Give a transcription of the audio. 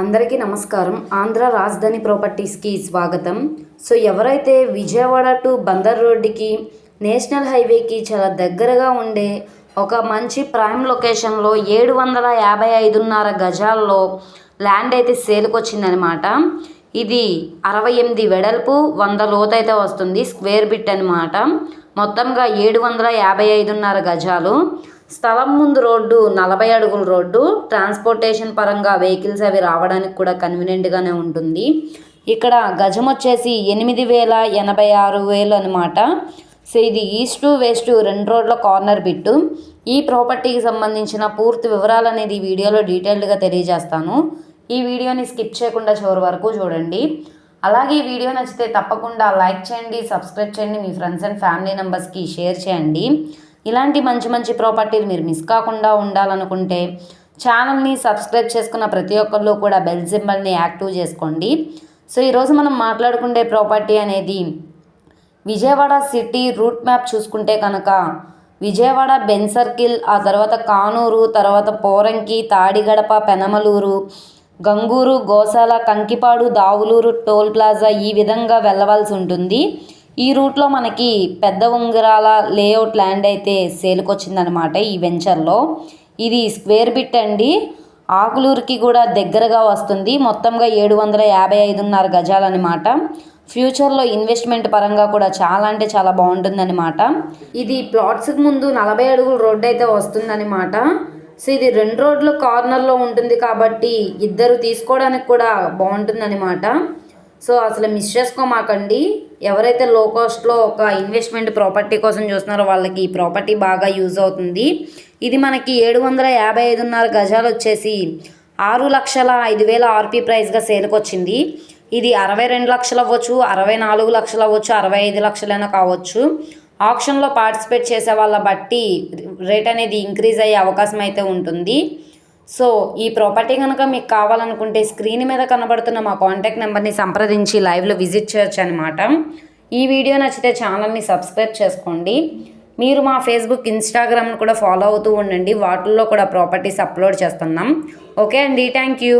అందరికీ నమస్కారం. ఆంధ్ర రాజధాని ప్రాపర్టీస్కి స్వాగతం. సో ఎవరైతే విజయవాడ టు బందర్ రోడ్డుకి నేషనల్ హైవేకి చాలా దగ్గరగా ఉండే ఒక మంచి ప్రైమ్ లొకేషన్లో ఏడు వందల యాభై ఐదున్నర గజాల్లో ల్యాండ్ అయితే సేల్కి వచ్చిందనమాట ఇది అరవై ఎనిమిది వెడల్పు వంద లోతు అయితే వస్తుంది స్క్వేర్ బిట్ అనమాట మొత్తంగా ఏడు వందల యాభై ఐదున్నర గజాలు. స్థలం ముందు రోడ్డు నలభై అడుగుల రోడ్డు. ట్రాన్స్పోర్టేషన్ పరంగా వెహికల్స్ అవి రావడానికి కూడా కన్వీనియంట్గానే ఉంటుంది. ఇక్కడ గజం వచ్చేసి ఎనిమిది వేల ఎనభై ఆరు వేలు అనమాట సో ఇది ఈస్ట్ వెస్ట్ రెండు రోడ్ల కార్నర్ బిట్టు. ఈ ప్రాపర్టీకి సంబంధించిన పూర్తి వివరాలు అనేది ఈ వీడియోలో డీటెయిల్డ్గా తెలియజేస్తాను. ఈ వీడియోని స్కిప్ చేయకుండా చివరి వరకు చూడండి. అలాగే ఈ వీడియో నచ్చితే తప్పకుండా లైక్ చేయండి సబ్స్క్రైబ్ చేయండి మీ ఫ్రెండ్స్ అండ్ ఫ్యామిలీ మెంబర్స్కి షేర్ చేయండి. ఇలాంటి మంచి మంచి ప్రాపర్టీలు మీరు మిస్ కాకుండా ఉండాలనుకుంటే ఛానల్ని సబ్స్క్రైబ్ చేసుకున్న ప్రతి ఒక్కళ్ళు కూడా బెల్ సింబల్ని యాక్టివ్ చేసుకోండి. సో ఈరోజు మనం మాట్లాడుకునే ప్రాపర్టీ అనేది విజయవాడ సిటీ రూట్ మ్యాప్ చూసుకుంటే కనుక విజయవాడ బెన్ సర్కిల్ ఆ తర్వాత కానూరు తర్వాత పోరంకి తాడిగడప పెనమలూరు గంగూరు గోశాల కంకిపాడు దావులూరు టోల్ ప్లాజా ఈ విధంగా వెళ్ళవలసి ఉంటుంది. ఈ రూట్లో మనకి పెద్ద ఉంగరాల లేఅవుట్ ల్యాండ్ అయితే సేల్కి వచ్చిందనమాట ఈ వెంచర్లో. ఇది స్క్వేర్ బిట్ అండి. ఆకులూరుకి కూడా దగ్గరగా వస్తుంది. మొత్తంగా ఏడు వందల యాభై ఐదున్నర గజాలన్నమాట. ఫ్యూచర్లో ఇన్వెస్ట్మెంట్ పరంగా కూడా చాలా అంటే చాలా బాగుంటుందన్నమాట. ఇది ప్లాట్స్కి ముందు నలభై అడుగుల రోడ్డు అయితే వస్తుందన్నమాట. సో ఇది రెండు రోడ్లు కార్నర్లో ఉంటుంది కాబట్టి ఇద్దరు తీసుకోవడానికి కూడా బాగుంటుందన్నమాట. సో అసలు మిస్ చేసుకోమాకండి. ఎవరైతే లో కాస్ట్లో ఒక ఇన్వెస్ట్మెంట్ ప్రాపర్టీ కోసం చూస్తున్నారో వాళ్ళకి ఈ ప్రాపర్టీ బాగా యూజ్ అవుతుంది. ఇది మనకి ఏడు వందల యాభై ఐదున్నర గజాలు వచ్చేసి ఆరు లక్షల ఐదు వేల ఆర్పీ ప్రైస్గా సేల్కి వచ్చింది. ఇది అరవై రెండు లక్షలు అవ్వచ్చు అరవై నాలుగు లక్షలు అవ్వచ్చు అరవై ఐదు లక్షలైనా కావచ్చు. ఆప్షన్లో పార్టిసిపేట్ చేసే వాళ్ళ బట్టి రేట్ అనేది ఇంక్రీజ్ అయ్యే అవకాశం అయితే ఉంటుంది. సో ఈ ప్రాపర్టీ కనుక మీకు కావాలనుకుంటే స్క్రీన్ మీద కనబడుతున్న మా కాంటాక్ట్ నెంబర్ని సంప్రదించి లైవ్లో విజిట్ చేయొచ్చు అనమాట ఈ వీడియో నచ్చితే ఛానల్ని సబ్స్క్రైబ్ చేసుకోండి. మీరు మా ఫేస్బుక్ ఇన్స్టాగ్రామ్ను కూడా ఫాలో అవుతూ ఉండండి. వాటిల్లో కూడా ప్రాపర్టీస్ అప్లోడ్ చేస్తున్నాం. ఓకే అండి. Thank you.